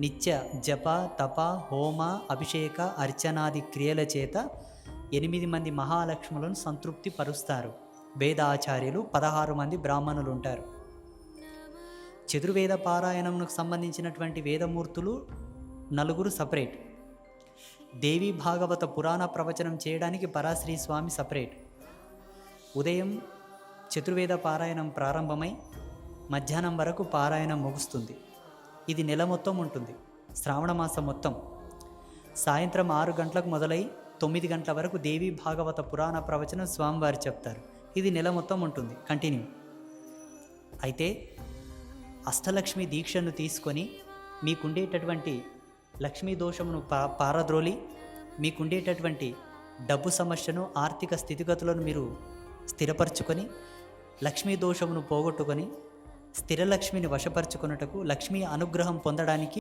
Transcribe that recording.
నిత్య జప తప హోమ అభిషేక అర్చనాది క్రియల చేత ఎనిమిది మంది మహాలక్ష్ములను సంతృప్తి పరుస్తారు. వేదాచార్యులు పదహారు మంది బ్రాహ్మణులు ఉంటారు చతుర్వేద పారాయణంకు సంబంధించినటువంటి వేదమూర్తులు నలుగురు సపరేట్. దేవి భాగవత పురాణ ప్రవచనం చేయడానికి పరాశ్రీ స్వామి సపరేట్. ఉదయం చతుర్వేద పారాయణం ప్రారంభమై మధ్యాహ్నం వరకు పారాయణం ముగుస్తుంది. ఇది నెల మొత్తం ఉంటుంది. శ్రావణ మాసం మొత్తం. సాయంత్రం ఆరు గంటలకు మొదలై తొమ్మిది గంటల వరకు దేవి భాగవత పురాణ ప్రవచనం స్వామివారు చెప్తారు. ఇది నెల మొత్తం ఉంటుంది. కంటిన్యూ. అయితే అష్టలక్ష్మి దీక్షను తీసుకొని మీకుండేటటువంటి లక్ష్మీ దోషమును పా పారద్రోలి మీకుండేటటువంటి డబ్బు సమస్యను ఆర్థిక స్థితిగతులను మీరు స్థిరపరచుకొని లక్ష్మీ దోషమును పోగొట్టుకొని స్థిరలక్ష్మిని వశపరుచుకొనుటకు లక్ష్మీ అనుగ్రహం పొందడానికి